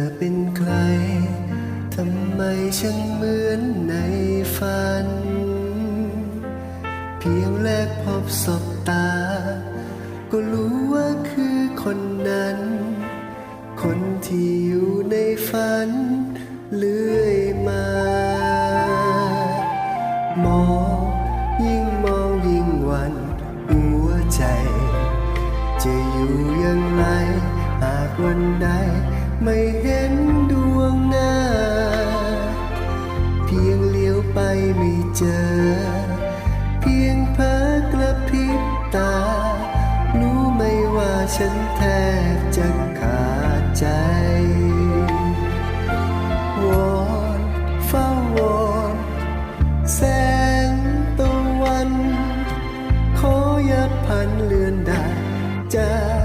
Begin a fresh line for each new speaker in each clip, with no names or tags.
อเป็นใคร ทำไมฉันเหมือนในฝัน เพียงแรกพบสบตา ก็รู้ว่าคือคนนั้น คนที่อยู่ในฝันเลื่อยมา มองยิ่งมองยิ่งหวันหัวใจ จะอยู่อย่างไร หากวันใด ไม่เห็นดวงหน้า เพียงเลี้ยวไปไม่เจอ เพียงเพ้อกระพริบตา รู้ไหมว่าฉันแทบจะขาดใจ วอนเฝ้าวอนแสงตะวัน ขออย่าพันเลือนได้จาก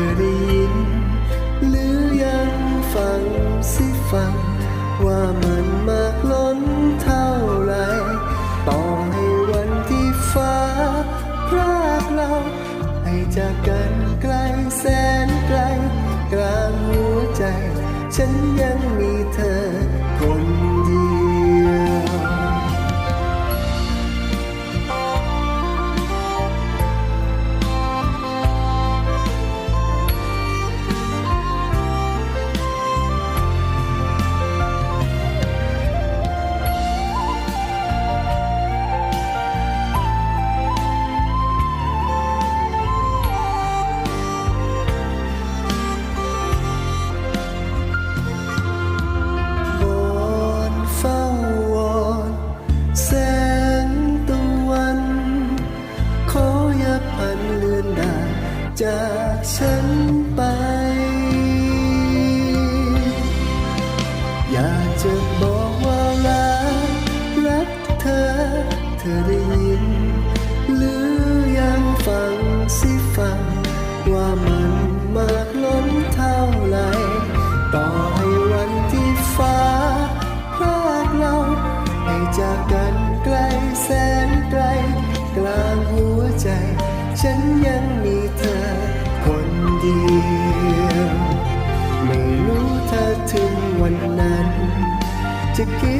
ธอได้ยิน หรือยังฟังสิฟัง ว่ามันมากล้นเท่าไรต่อให้วันที่ฟ้าพรากเราให้จากกันไกลแสนไกล กลางหัวใจ ฉันยังมีเธอคน จากฉันไป อยากจะบอกว่ารักรักเธอ เธอได้ยิน หรือยังฟังสิฟัง ว่ามันมากล้นเท่าไรต่อให้วันที่ฟ้าพรากเราให้จากกันไกลแสนไกล กลางหัวใจ ฉันยังมี เดียว ไม่รู้ถ้าถึงวันนั้น จะคิด